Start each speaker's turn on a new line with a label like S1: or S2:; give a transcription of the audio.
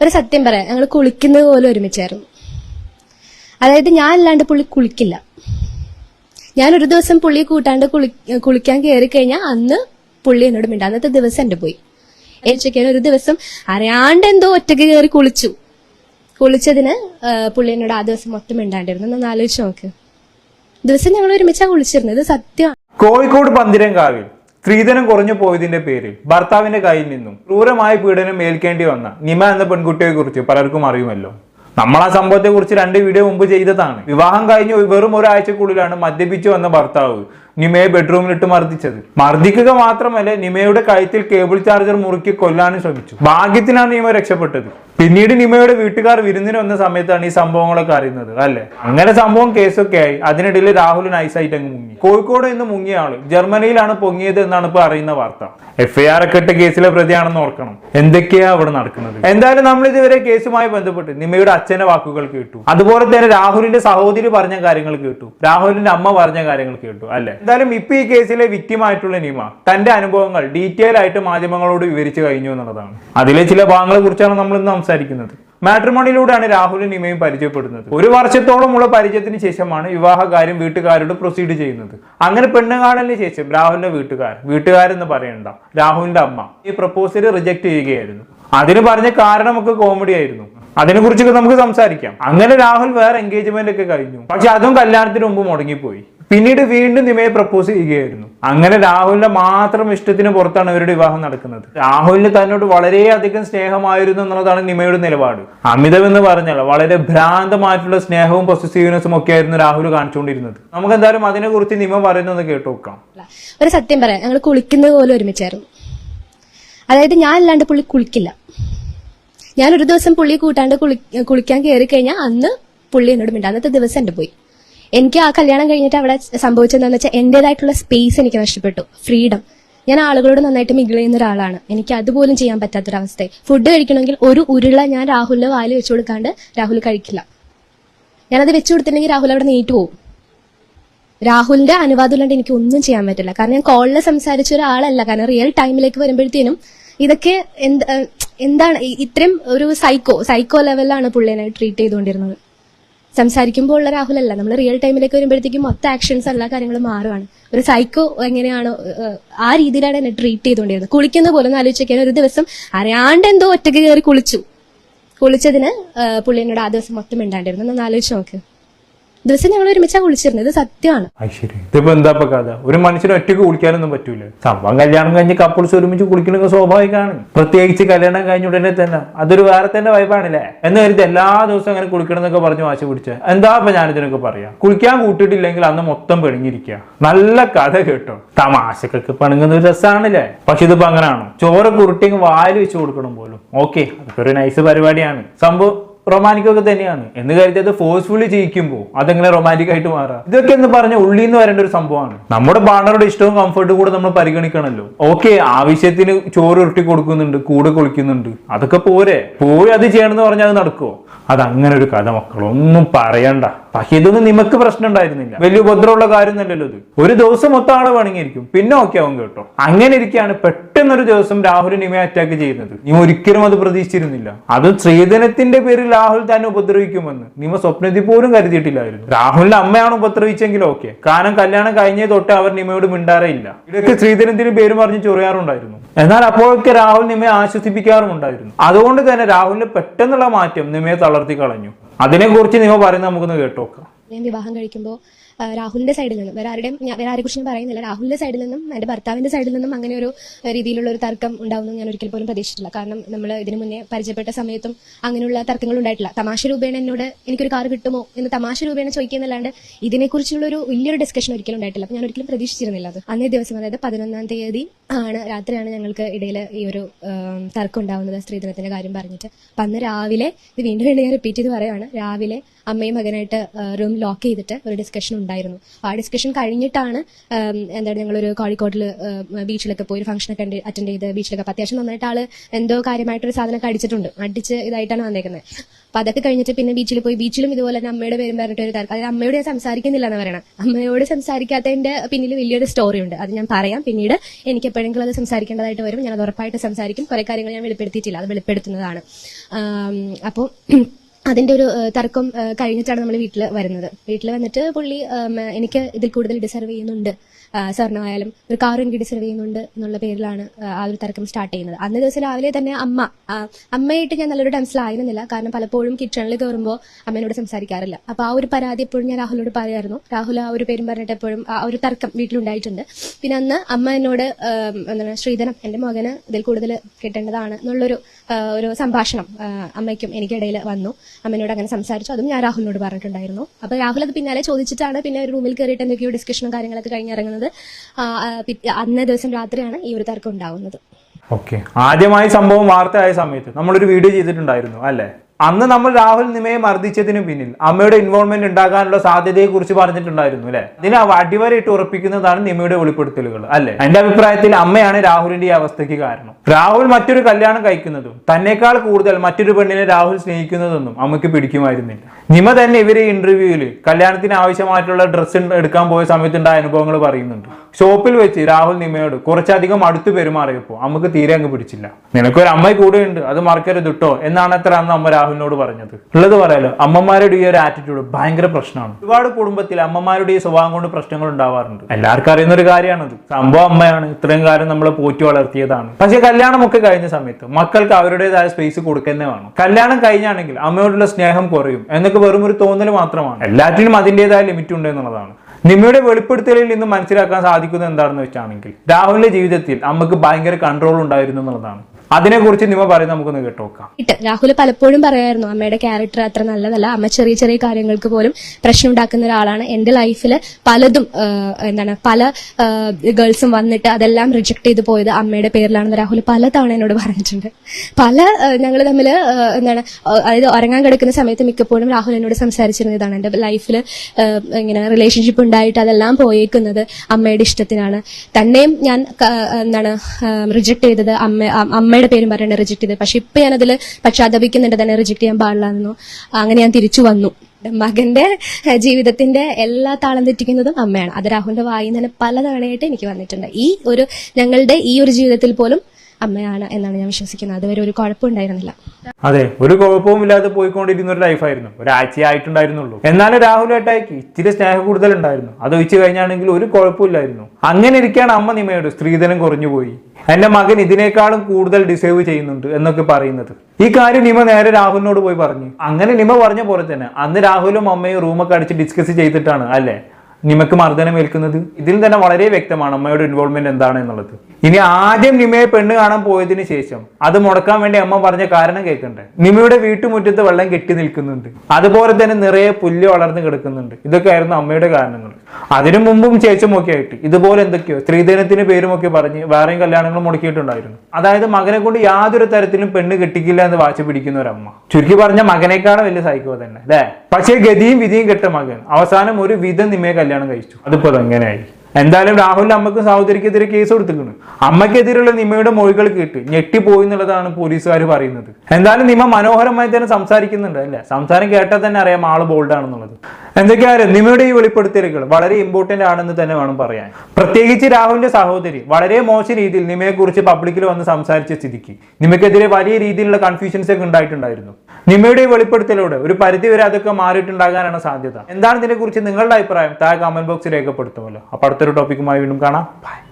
S1: ഒരു സത്യം പറയാം ഞങ്ങൾ കുളിക്കുന്നത് പോലും ഒരുമിച്ചായിരുന്നു. അതായത് ഞാൻ അല്ലാണ്ട് പുള്ളി കുളിക്കില്ല. ഞാൻ ഒരു ദിവസം പുള്ളിയെ കൂട്ടാണ്ട് കുളി കുളിക്കാൻ കയറി കഴിഞ്ഞാൽ അന്ന് പുള്ളി എന്നോട് മിണ്ട. അന്നത്തെ ദിവസം എന്റെ പോയി. ഏച്ചയ്ക്കാൻ ഒരു ദിവസം അറിയാണ്ട് എന്തോ ഒറ്റയ്ക്ക് കയറി കുളിച്ചു. കുളിച്ചതിന് പുള്ളി എന്നോട് ആ ദിവസം മൊത്തം മിണ്ടാണ്ടിരുന്നു. ഒന്ന് ആലോചിച്ച് നോക്ക്. ദിവസം ഞങ്ങൾ ഒരുമിച്ചാണ് കുളിച്ചിരുന്നത്. സത്യമാണ്
S2: കോഴിക്കോട് പന്തിരങ്കാവിൽ. സ്ത്രീധനം കുറഞ്ഞു പോയതിന്റെ പേരിൽ ഭർത്താവിന്റെ കയ്യിൽ നിന്നും ക്രൂരമായ പീഡനം ഏൽക്കേണ്ടി വന്ന നിമ എന്ന പെൺകുട്ടിയെ കുറിച്ച് പലർക്കും അറിയുമല്ലോ. നമ്മൾ ആ സംഭവത്തെ കുറിച്ച് രണ്ട് വീഡിയോ മുമ്പ് ചെയ്തതാണ്. വിവാഹം കഴിഞ്ഞ് വെറും ഒരാഴ്ചക്കുള്ളിലാണ് മദ്യപിച്ചു വന്ന ഭർത്താവ് നിമയെ ബെഡ്റൂമിലിട്ട് മർദ്ദിച്ചത്. മർദ്ദിക്കുക മാത്രമല്ല നിമയുടെ കഴുത്തിൽ കേബിൾ ചാർജർ മുറുക്കി കൊല്ലാനും ശ്രമിച്ചു. ഭാഗ്യത്തിനാണ് നിമ രക്ഷപ്പെട്ടത്. പിന്നീട് നിമയുടെ വീട്ടുകാർ വിരുന്നിന് വന്ന സമയത്താണ് ഈ സംഭവങ്ങളൊക്കെ അറിയുന്നത് അല്ലെ? അങ്ങനെ സംഭവം കേസൊക്കെ ആയി. അതിനിടയിൽ രാഹുൽ നൈസായിട്ട് അങ്ങ് മുങ്ങി. കോഴിക്കോട് നിന്ന് മുങ്ങിയ ആൾ ജർമ്മനിയിലാണ് പൊങ്ങിയത് എന്നാണ് ഇപ്പൊ അറിയുന്ന വാർത്ത. എഫ് ഐ ആർ ഒക്കെ ഇട്ട കേസിലെ പ്രതിയാണെന്ന് ഓർക്കണം. എന്തൊക്കെയാ അവിടെ നടക്കുന്നത്? എന്തായാലും നമ്മൾ ഇതുവരെ കേസുമായി ബന്ധപ്പെട്ട് നിമയുടെ അച്ഛന്റെ വാക്കുകൾ കേട്ടു. അതുപോലെ തന്നെ രാഹുലിന്റെ സഹോദരി പറഞ്ഞ കാര്യങ്ങൾ കേട്ടു. രാഹുലിന്റെ അമ്മ പറഞ്ഞ കാര്യങ്ങൾ കേട്ടു അല്ലെ? എന്തായാലും ഇപ്പൊ ഈ കേസിലെ വിക്റ്റിമായിട്ടുള്ള നിമ തന്റെ അനുഭവങ്ങൾ ഡീറ്റെയിൽ ആയിട്ട് മാധ്യമങ്ങളോട് വിവരിച്ചു കഴിഞ്ഞു എന്നുള്ളതാണ്. അതിലെ ചില ഭാഗങ്ങളെ കുറിച്ചാണ് നമ്മൾ ഇന്ന് സംസാരിക്കുന്നത്. മാട്രിമോണിയിലൂടെയാണ് രാഹുലും നിമയും പരിചയപ്പെടുന്നത്. ഒരു വർഷത്തോളമുള്ള പരിചയത്തിന് ശേഷമാണ് വിവാഹകാര്യം വീട്ടുകാരോട് പ്രൊസീഡ് ചെയ്യുന്നത്. അങ്ങനെ പെണ്ണ് കാണലിന് ശേഷം രാഹുലിന്റെ വീട്ടുകാർ വീട്ടുകാരെന്ന് പറയണ്ട രാഹുലിന്റെ അമ്മ ഈ പ്രപ്പോസൽ റിജക്ട് ചെയ്യുകയായിരുന്നു. അതിന് പറഞ്ഞ കാരണമൊക്കെ കോമഡി ആയിരുന്നു. അതിനെ കുറിച്ചൊക്കെ നമുക്ക് സംസാരിക്കാം. അങ്ങനെ രാഹുൽ വേറെ എൻഗേജ്മെന്റ് ഒക്കെ കഴിഞ്ഞു. പക്ഷെ അതും കല്യാണത്തിന് മുമ്പ് മുടങ്ങിപ്പോയി. പിന്നീട് വീണ്ടും നിമയെ പ്രപ്പോസ് ചെയ്യുകയായിരുന്നു. അങ്ങനെ രാഹുലിന്റെ മാത്രം ഇഷ്ടത്തിന് പുറത്താണ് ഇവരുടെ വിവാഹം നടക്കുന്നത്. രാഹുലിന് തന്നോട് വളരെയധികം സ്നേഹമായിരുന്നു എന്നുള്ളതാണ് നിമയുടെ നിലപാട്. അമിതമെന്ന് പറഞ്ഞാൽ വളരെ ഭ്രാന്തമായിട്ടുള്ള സ്നേഹവും പൊസസീവ്നെസ്സും ഒക്കെ ആയിരുന്നു രാഹുൽ കാണിച്ചുകൊണ്ടിരുന്നത്. നമുക്ക് എന്തായാലും അതിനെ കുറിച്ച് നിമ പറയുന്നത് കേട്ടു നോക്കാം.
S1: ഒരു സത്യം പറയാം. ഞങ്ങൾ കുളിക്കുന്നത് പോലെ ഒരുമിച്ചായിരുന്നു. അതായത് ഞാൻ അല്ലാണ്ട് പുള്ളി കുളിക്കില്ല. ഞാൻ ഒരു ദിവസം പുള്ളി കൂട്ടാണ്ട് കുളി കുളിക്കാൻ കയറി കഴിഞ്ഞാൽ അന്ന് പുള്ളി എന്നോട് മിണ്ട. അന്നത്തെ ദിവസം എന്റെ പോയി. എനിക്ക് ആ കല്യാണം കഴിഞ്ഞിട്ട് അവിടെ സംഭവിച്ചതെന്ന് വെച്ചാൽ എന്റേതായിട്ടുള്ള സ്പേസ് എനിക്ക് നഷ്ടപ്പെട്ടു. ഫ്രീഡം ഞാൻ ആളുകളോട് നന്നായിട്ട് മിഗിൾ ചെയ്യുന്ന ഒരാളാണ്. എനിക്ക് അതുപോലും ചെയ്യാൻ പറ്റാത്തൊരവസ്ഥ ഫുഡ് കഴിക്കണമെങ്കിൽ ഒരു ഉരുള ഞാൻ രാഹുലിന്റെ വായിൽ വെച്ചു കൊടുക്കാണ്ട് രാഹുൽ കഴിക്കില്ല. ഞാനത് വെച്ചു കൊടുത്തില്ലെങ്കിൽ രാഹുൽ അവിടെ നീട്ടു പോകും രാഹുലിന്റെ അനുവാദം ഇല്ലാണ്ട് എനിക്ക് ഒന്നും ചെയ്യാൻ പറ്റില്ല. കാരണം ഞാൻ കോളിൽ സംസാരിച്ച ഒരാളല്ല. കാരണം റിയൽ ടൈമിലേക്ക് വരുമ്പോഴത്തേനും ഇതൊക്കെ എന്താ എന്താണ് ഇത്രയും ഒരു സൈക്കോ സൈക്കോ ലെവലിലാണ് പുള്ളിനെ ട്രീറ്റ് ചെയ്തുകൊണ്ടിരുന്നത്. സംസാരിക്കുമ്പോൾ ഉള്ള രാഹുലല്ല. നമ്മൾ റിയൽ ടൈമിലേക്ക് വരുമ്പോഴത്തേക്കും മൊത്തം ആക്ഷൻസ് എല്ലാ കാര്യങ്ങളും മാറുകയാണ് ഒരു സൈക്കോ എങ്ങനെയാണ് ആ രീതിയിലാണ് എന്നെ ട്രീറ്റ് ചെയ്തുകൊണ്ടിരുന്നത് കുളിക്കുന്ന പോലെ ഒന്ന് ആലോചിക്കാൻ ഒരു ദിവസം അറിയാണ്ട് എന്തോ ഒറ്റയ്ക്ക് കയറി കുളിച്ചു. കുളിച്ചതിന് പുള്ളി എന്നോട് ആ ദിവസം മൊത്തം ഉണ്ടായിരുന്നു ഒന്ന് ആലോചിച്ച് നോക്ക്. ദിവസം ഞങ്ങൾ ഒരുമിച്ചാണ് കുളിച്ചിരുന്നത്. സത്യമാണ്.
S2: ഇതിപ്പോ എന്താ കഥ? ഒരു മനുഷ്യന് ഒറ്റയ്ക്ക് കുളിക്കാനൊന്നും പറ്റൂല. സംഭവം കല്യാണം കഴിഞ്ഞ് കപ്പിൾസ് ഒരുമിച്ച് കുളിക്കണത് സ്വാഭാവികമാണ്. പ്രത്യേകിച്ച് കല്യാണം കഴിഞ്ഞ ഉടനെ തന്നെ. അതൊരു വേറെ തന്നെ വൈബാണല്ലേ? എന്ന് കരുതി എല്ലാ ദിവസവും അങ്ങനെ കുളിക്കണം എന്നൊക്കെ പറഞ്ഞ് വാശി പിടിച്ച. എന്താ ഇപ്പൊ ഞാനിതിനൊക്കെ പറയാം? കുളിക്കാൻ കൂട്ടിയിട്ടില്ലെങ്കിൽ അന്ന് മൊത്തം പെണുങ്ങിയിരിക്കുക നല്ല കഥ കേട്ടോ. തമാശക്കൊക്കെ പണങ്ങുന്ന ഒരു രസമാണല്ലേ പക്ഷെ ഇതിപ്പോ അങ്ങനെയാണോ ചോറ് കുരുട്ടിങ് വായിൽ വെച്ച് കൊടുക്കണം പോലും. ഓക്കെ അതൊക്കെ ഒരു നൈസ് പരിപാടിയാണ്. സംഭവം റൊമാന്റിക് ഒക്കെ തന്നെയാണ്. എന്ന് കരുതി അത് ഫോഴ്സ്ഫുള്ളി ജയിക്കുമ്പോൾ അതെങ്ങനെ റൊമാന്റിക് ആയിട്ട് മാറാം. ഇതൊക്കെ എന്ന് പറഞ്ഞ ഉള്ളിൽ നിന്ന് വരേണ്ട ഒരു സംഭവമാണ്. നമ്മുടെ പാർട്ണറുടെ ഇഷ്ടവും കംഫർട്ടും കൂടെ നമ്മൾ പരിഗണിക്കണമല്ലോ ഓക്കെ ആവശ്യത്തിന് ചോറ് ഉരുട്ടി കൊടുക്കുന്നുണ്ട് കൂടെ കുളിക്കുന്നുണ്ട്. അതൊക്കെ പോരെ. പോയി അത് ചെയ്യണമെന്ന് പറഞ്ഞാൽ അത് നടക്കുമോ അതങ്ങനെ ഒരു കഥ മക്കളൊന്നും പറയണ്ട. പക്ഷെ ഇതൊന്നും നിമക്ക് പ്രശ്നം ഉണ്ടായിരുന്നില്ല വലിയ ഉപദ്രവമുള്ള കാര്യം തന്നെയല്ലോ ഇത്. ഒരു ദിവസം മൊത്തം ആളെ വേണമെങ്കിരിക്കും പിന്നെ ഓക്കെ ആവും കേട്ടോ. അങ്ങനെ ഇരിക്കുകയാണ് പെട്ടെന്നൊരു ദിവസം രാഹുൽ നിമയെ അറ്റാക്ക് ചെയ്യുന്നത്. നിമ ഒരിക്കലും അത് പ്രതീക്ഷിച്ചിരുന്നില്ല. അത് സ്ത്രീധനത്തിന്റെ പേരിൽ രാഹുൽ തന്നെ ഉപദ്രവിക്കുമെന്ന്. നിമ സ്വപ്നത്തിൽ പോലും കരുതിയിട്ടില്ലായിരുന്നു. രാഹുലിന്റെ അമ്മയാണ് ഉപദ്രവിച്ചെങ്കിൽ ഓക്കെ. കാരണം കല്യാണം കഴിഞ്ഞേ തൊട്ട് അവർ നിമയോട് മിണ്ടാറേ ഇല്ല. ഇതൊക്കെ സ്ത്രീധനത്തിന് പേര് പറഞ്ഞ് ചൊറിയാറുണ്ടായിരുന്നു. എന്നാൽ അപ്പോഴൊക്കെ രാഹുൽ നിമയെ ആശ്വസിപ്പിക്കാറുമുണ്ടായിരുന്നു. അതുകൊണ്ട് തന്നെ രാഹുലിന് പെട്ടെന്നുള്ള മാറ്റം നിമയെ തളർത്തി കളഞ്ഞു. അതിനെക്കുറിച്ച് നിങ്ങൾ പറയുന്നത് നമുക്കൊന്ന് കേട്ടു
S1: നോക്കാം. വിവാഹം കഴിക്കുമ്പോൾ രാഹുലിന്റെ സൈഡിൽ നിന്നും. വേറെ ആരുടെയും വേറെ ആരെ കുറിച്ചും പറയുന്നില്ല. രാഹുലിന്റെ സൈഡിൽ നിന്നും എന്റെ ഭർത്താവിന്റെ സൈഡിൽ നിന്നും അങ്ങനെ ഒരു രീതിയിലുള്ള ഒരു തർക്കം ഉണ്ടാവുമെന്ന് ഞാൻ ഒരിക്കൽ പോലും പ്രതീക്ഷിച്ചിട്ടില്ല. കാരണം നമ്മൾ ഇതിനു മുന്നേ പരിചയപ്പെട്ട സമയത്തും അങ്ങനെയുള്ള തർക്കങ്ങൾ ഉണ്ടായിട്ടില്ല. തമാശ രൂപേണ എന്നോട് എനിക്കൊരു കാർ കിട്ടുമോ എന്ന് തമാശ രൂപേണ ചോദിക്കുന്നല്ലാണ്ട് ഇതിനെക്കുറിച്ചുള്ള ഒരു വലിയൊരു ഡിസ്കഷൻ ഒരിക്കലും ഉണ്ടായിട്ടില്ല. ഞാൻ ഒരിക്കലും പ്രതീക്ഷിച്ചിരുന്നില്ല അത്. അന്നേ ദിവസം അതായത് പതിനൊന്നാം തീയതി ആണ് രാത്രിയാണ് ഞങ്ങൾക്ക് ഇടയിൽ ഈ ഒരു തർക്കം ഉണ്ടാവുന്നത് സ്ത്രീധനത്തിന്റെ കാര്യം പറഞ്ഞിട്ട്. അപ്പം അന്ന് രാവിലെ ഇത് വീണ്ടും വീണ്ടും ഞാൻ റിപ്പീറ്റ് ചെയ്ത് പറയുകയാണ് രാവിലെ അമ്മയും മകനായിട്ട് റൂം ലോക്ക് ചെയ്തിട്ട് ഒരു ഡിസ്കഷൻ ഉണ്ടായിരുന്നു. ആ ഡിസ്കഷൻ കഴിഞ്ഞിട്ടാണ് എന്താണ് ഞങ്ങളൊരു കോഴിക്കോട്ടിൽ ബീച്ചിലൊക്കെ പോയി ഒരു ഫംഗ്ഷനൊക്കെ അറ്റൻഡ് ചെയ്ത് ബീച്ചിലൊക്കെ അപ്പം അത്യാവശ്യം നന്നായിട്ട് ആൾ എന്തോ കാര്യമായിട്ടൊരു സാധനമൊക്കെ അടിച്ചിട്ടുണ്ട്. അടിച്ച് ഇതായിട്ടാണ് വന്നേക്കുന്നത് അപ്പം അതൊക്കെ കഴിഞ്ഞിട്ട് പിന്നെ ബീച്ചിൽ പോയി ബീച്ചിലും ഇതുപോലെ തന്നെ അമ്മയുടെ പേരും പറഞ്ഞിട്ട് ഒരു തർക്കം അതായത് അമ്മയോട് ഞാൻ സംസാരിക്കുന്നില്ല എന്ന് പറയണം. അമ്മയോട് സംസാരിക്കാത്തതിന്റെ പിന്നിൽ വലിയൊരു സ്റ്റോറി ഉണ്ട്. അത് ഞാൻ പറയാം. പിന്നീട് എനിക്ക് എപ്പോഴെങ്കിലും അത് സംസാരിക്കേണ്ടതായിട്ട് വരും. ഞാൻ അത് ഉറപ്പായിട്ട് സംസാരിക്കും. കുറെ കാര്യങ്ങൾ ഞാൻ വെളിപ്പെടുത്തിയിട്ടില്ല. അത് വെളിപ്പെടുത്തുന്നതാണ്. അപ്പോൾ അതിന്റെ ഒരു തർക്കം കഴിഞ്ഞിട്ടാണ് നമ്മൾ വീട്ടിൽ വരുന്നത്. വീട്ടിൽ വന്നിട്ട് പുള്ളി എനിക്ക് ഇതിൽ കൂടുതൽ ഡിസർവ് ചെയ്യുന്നുണ്ട്. സ്വർണമായാലും ഒരു കാർ എനിക്ക് ഡിസർവ് ചെയ്യുന്നുണ്ട് എന്നുള്ള പേരിലാണ് ആ, ഒരു തർക്കം സ്റ്റാർട്ട് ചെയ്യുന്നത്. അന്ന് ദിവസം രാവിലെ തന്നെ അമ്മ അമ്മയായിട്ട് ഞാൻ നല്ലൊരു ടൈംസിലായിരുന്നില്ല കാരണം പലപ്പോഴും കിച്ചണിൽ കയറുമ്പോൾ അമ്മേനോട് സംസാരിക്കാറില്ല. അപ്പോൾ ആ ഒരു പരാതി എപ്പോഴും ഞാൻ രാഹുലിനോട് പറയായിരുന്നു. രാഹുൽ ആ ഒരു പേരും പറഞ്ഞിട്ട് എപ്പോഴും ആ ഒരു തർക്കം വീട്ടിലുണ്ടായിട്ടുണ്ട്. പിന്നെ അന്ന് അമ്മ എന്നോട് എന്താണ് ശ്രീധനം എന്റെ മകന് ഇതിൽ കൂടുതൽ കിട്ടേണ്ടതാണ് എന്നുള്ളൊരു ഒരു സംഭാഷണം അമ്മയ്ക്കും എനിക്കിടയിൽ വന്നു. അമ്മേനോട് അങ്ങനെ സംസാരിച്ചു. അതും ഞാൻ രാഹുലിനോട് പറഞ്ഞിട്ടുണ്ടായിരുന്നു. അപ്പോൾ രാഹുൽ അത് പിന്നാലെ ചോദിച്ചിട്ടാണ് പിന്നെ ഒരു റൂമിൽ കയറിയിട്ട് എന്തൊക്കെയോ ഡിസ്കഷനും കാര്യങ്ങളൊക്കെ കഴിഞ്ഞിറങ്ങുന്നത് ആ, അന്നേ ദിവസം രാത്രിയാണ് ഈ ഒരു തർക്കം ഉണ്ടാകുന്നത്.
S2: ഓക്കെ. ആദ്യമായി സംഭവം വാർത്തയായ സമയത്ത് നമ്മളൊരു വീഡിയോ ചെയ്തിട്ടുണ്ടായിരുന്നു അല്ലേ? അന്ന് നമ്മൾ രാഹുൽ നിമയെ മർദ്ദിച്ചതിന് പിന്നിൽ അമ്മയുടെ ഇൻവോൾവ്മെന്റ് ഉണ്ടാകാനുള്ള സാധ്യതയെ കുറിച്ച് പറഞ്ഞിട്ടുണ്ടായിരുന്നു അല്ലെ? ഇതിനെ അടിവരയിട്ട് ഉറപ്പിക്കുന്നതാണ് നിമയുടെ വെളിപ്പെടുത്തലുകൾ അല്ലെ? എന്റെ അഭിപ്രായത്തിൽ അമ്മയാണ് രാഹുലിന്റെ ഈ അവസ്ഥയ്ക്ക് കാരണം. രാഹുൽ മറ്റൊരു കല്യാണം കഴിക്കുന്നതും തന്നെക്കാൾ കൂടുതൽ മറ്റൊരു പെണ്ണിനെ രാഹുൽ സ്നേഹിക്കുന്നതൊന്നും അമ്മയ്ക്ക് പിടിക്കുമായിരുന്നില്ല. നിമ തന്നെ ഇവരെ ഇന്റർവ്യൂവിൽ കല്യാണത്തിന് ആവശ്യമായിട്ടുള്ള ഡ്രസ്സ് എടുക്കാൻ പോയ സമയത്തുണ്ടായ അനുഭവങ്ങൾ പറയുന്നുണ്ട്. ഷോപ്പിൽ വെച്ച് രാഹുൽ നിമയോട് കുറച്ചധികം അടുത്ത് പെരുമാറിയപ്പോൾ അമ്മയ്ക്ക് തീരെ അങ്ങ് പിടിച്ചില്ല. നിനക്കൊരു അമ്മ കൂടെയുണ്ട് അത് മറക്കരുത് എന്നാണ് അത്ര അന്ന് അമ്മ രാഹുലിനോട് പറഞ്ഞത്. ഉള്ളത് പറയാലോ അമ്മമാരുടെ ഈ ഒരു ആറ്റിറ്റ്യൂഡ് ഭയങ്കര പ്രശ്നമാണ്. ഒരുപാട് കുടുംബത്തിൽ അമ്മമാരുടെ ഈ സ്വഭാവം കൊണ്ട് പ്രശ്നങ്ങൾ ഉണ്ടാവാറുണ്ട്. എല്ലാവർക്കും അറിയുന്ന ഒരു കാര്യമാണത്. സംഭവം അമ്മയാണ് ഇത്രയും കാലം നമ്മളെ പോറ്റി വളർത്തിയതാണ്. പക്ഷെ കല്യാണമൊക്കെ കഴിഞ്ഞ സമയത്ത് മക്കൾക്ക് അവരുടേതായ സ്പേസ് കൊടുക്കുന്നേ വേണം. കല്യാണം കഴിഞ്ഞാണെങ്കിൽ അമ്മയോടുള്ള സ്നേഹം കുറയും എന്നൊക്കെ വെറും ഒരു തോന്നൽ മാത്രമാണ്. എല്ലാറ്റിനും അതിന്റെതായ ലിമിറ്റ് ഉണ്ട് എന്നുള്ളതാണ്. നിമ്മയുടെ വെളിപ്പെടുത്തലിൽ നിന്ന് മനസ്സിലാക്കാൻ സാധിക്കുന്നത് എന്താണെന്ന് വെച്ചാണെങ്കിൽ രാഹുലിന്റെ ജീവിതത്തിൽ അമ്മയ്ക്ക് ഭയങ്കര കൺട്രോൾ ഉണ്ടായിരുന്നു എന്നുള്ളതാണ്. അതിനെക്കുറിച്ച് നിമ പറയുന്നത് നമുക്കൊന്ന് കേട്ടോക്കാം.
S1: രാഹുൽ പലപ്പോഴും പറയായിരുന്നു അമ്മയുടെ ക്യാരക്ടർ അത്ര നല്ലതല്ല. അമ്മ ചെറിയ ചെറിയ കാര്യങ്ങൾക്ക് പോലും പ്രശ്നം ഉണ്ടാക്കുന്ന ഒരാളാണ്. എന്റെ ലൈഫിൽ പലതും എന്താണ് പല ഗേൾസും വന്നിട്ട് അതെല്ലാം റിജക്ട് ചെയ്ത് പോയത് അമ്മയുടെ പേരിലാണെന്ന് രാഹുൽ പല തവണ എന്നോട് പറഞ്ഞിട്ടുണ്ട്. പല ഞങ്ങൾ തമ്മിൽ എന്താണ് അതായത് ഉറങ്ങാൻ കിടക്കുന്ന സമയത്ത് മിക്കപ്പോഴും രാഹുൽ എന്നോട് സംസാരിച്ചിരുന്നത് ഇതാണ്. എന്റെ ലൈഫിൽ ഇങ്ങനെ റിലേഷൻഷിപ്പ് ഉണ്ടായിട്ട് അതെല്ലാം പോയേക്കുന്നത് അമ്മയുടെ ഇഷ്ടത്തിനാണ്. തന്നെയും ഞാൻ എന്താണ് റിജക്ട് ചെയ്തത് അമ്മ അ- അമ്മയുടെ പേരും പറയണേ റിജക്ട് ചെയ്ത് പക്ഷെ ഇപ്പൊ ഞാനതിൽ പശ്ചാത്തപിക്കുന്നുണ്ട് തന്നെ റിജക്ട് ചെയ്യാൻ പാടില്ലായിരുന്നു അങ്ങനെ ഞാൻ തിരിച്ചു വന്നു. മകന്റെ ജീവിതത്തിന്റെ എല്ലാ താളം തെറ്റിക്കുന്നതും അമ്മയാണ്. അത് രാഹുലിന്റെ വായിൽ നിന്ന് തന്നെ പലതവണയായിട്ട് എനിക്ക് വന്നിട്ടുണ്ട്. ഈ ഒരു ഞങ്ങളുടെ ഈ ഒരു ജീവിതത്തിൽ പോലും അമ്മയാണ് എന്നാണ് ഞാൻ വിശ്വസിക്കുന്നത്. അതുവരെ ഒരു കുഴപ്പമുണ്ടായിരുന്നില്ല
S2: അതെ ഒരു കുഴപ്പവും ഇല്ലാതെ പോയിക്കൊണ്ടിരുന്ന ഒരു ലൈഫായിരുന്നു ഒരാഴ്ചയായിട്ടുണ്ടായിരുന്നുള്ളൂ. എന്നാലും രാഹുൽ ഏട്ടായിക്ക് ഇച്ചിരി സ്നേഹ കൂടുതൽ ഉണ്ടായിരുന്നു അത് ഒഴിച്ചു കഴിഞ്ഞാണെങ്കിൽ ഒരു കുഴപ്പമില്ലായിരുന്നു അങ്ങനെ ഇരിക്കാണ് അമ്മ നിമയോട് സ്ത്രീധനം കുറഞ്ഞു പോയി. എന്റെ മകൻ ഇതിനേക്കാളും കൂടുതൽ ഡിസേവ് ചെയ്യുന്നുണ്ട് എന്നൊക്കെ പറയുന്നത്. ഈ കാര്യം നിമ നേരെ രാഹുലിനോട് പോയി പറഞ്ഞു. അങ്ങനെ നിമ പറഞ്ഞ പോലെ തന്നെ അന്ന് രാഹുലും അമ്മയും റൂമൊക്കെ അടിച്ച് ഡിസ്കസ് ചെയ്തിട്ടാണ് അല്ലേ? നിമക്ക് മർദ്ദനം ഏൽക്കുന്നത് ഇതിൽ തന്നെ വളരെ വ്യക്തമാണ് അമ്മയുടെ ഇൻവോൾവ്മെന്റ് എന്താണ് എന്നുള്ളത് ഇനി ആദ്യം നിമയെ പെണ്ണ് കാണാൻ പോയതിന് ശേഷം അത് മുടക്കാൻ വേണ്ടി അമ്മ പറഞ്ഞ കാരണം കേൾക്കണ്ടേ? നിമയുടെ വീട്ടുമുറ്റത്ത് വെള്ളം കെട്ടി നിൽക്കുന്നുണ്ട്. അതുപോലെ തന്നെ നിറയെ പുല്ല് വളർന്ന് കിടക്കുന്നുണ്ട്. ഇതൊക്കെ ആയിരുന്നു അമ്മയുടെ കാരണങ്ങൾ. അതിനു മുമ്പും ചേച്ചമൊക്കെ ആയിട്ട് ഇതുപോലെ എന്തൊക്കെയോ സ്ത്രീധനത്തിന് പേരുമൊക്കെ പറഞ്ഞ് വേറെയും കല്യാണങ്ങൾ മുടക്കിയിട്ടുണ്ടായിരുന്നു. അതായത് മകനെ കൊണ്ട് യാതൊരു തരത്തിലും പെണ്ണ് കെട്ടിക്കില്ല എന്ന് വാശി പിടിക്കുന്ന ഒരു അമ്മ ചുരുക്കി പറഞ്ഞ മകനേക്കാളും വലിയ സൈക്കോ തന്നെ അല്ലേ? പക്ഷേ ഗതിയും വിധിയും കെട്ട മകൻ. അവസാനം ഒരു വിധം നിമയെ കല്യാണം കഴിച്ചു. അതിപ്പോ അതെങ്ങനെയായി എന്തായാലും രാഹുലിന്റെ അമ്മയ്ക്ക് സഹോദരിക്കെതിരെ കേസ് കൊടുത്തിരിക്കുന്നു. അമ്മയ്ക്കെതിരെയുള്ള നിമയുടെ മൊഴികൾ കേട്ട് ഞെട്ടിപ്പോയി എന്നുള്ളതാണ് പോലീസുകാർ പറയുന്നത്. എന്തായാലും നിമ മനോഹരമായി തന്നെ സംസാരിക്കുന്നുണ്ട് അല്ലേ? സംസാരം കേട്ടാൽ തന്നെ അറിയാം ആൾ ബോൾഡ് എന്തൊക്കെയായാലും നിമയുടെ ഈ വെളിപ്പെടുത്തലുകൾ? വളരെ ഇമ്പോർട്ടന്റ് ആണെന്ന് തന്നെ വേണം പറയാൻ. പ്രത്യേകിച്ച് രാഹുലിന്റെ സഹോദരി വളരെ മോശം രീതിയിൽ നിമയെ കുറിച്ച് പബ്ലിക്കിൽ വന്ന് സംസാരിച്ച സ്ഥിതിക്ക്. നിമയ്ക്കെതിരെ വലിയ രീതിയിലുള്ള കൺഫ്യൂഷൻസ് ഒക്കെ ഉണ്ടായിട്ടുണ്ടായിരുന്നു. നിമയുടെ വെളിപ്പെടുത്തലോടെ ഒരു പരിധി വരെ അതൊക്കെ മാറിയിട്ടുണ്ടാകാനാണ് സാധ്യത. എന്താണ് ഇതിനെക്കുറിച്ച് നിങ്ങളുടെ അഭിപ്രായം? താഴെ കമന്റ് ബോക്സിൽ രേഖപ്പെടുത്തുമല്ലോ. അപ്പോൾ അടുത്തൊരു ടോപ്പിക്കുമായി വീണ്ടും കാണാം. ബൈ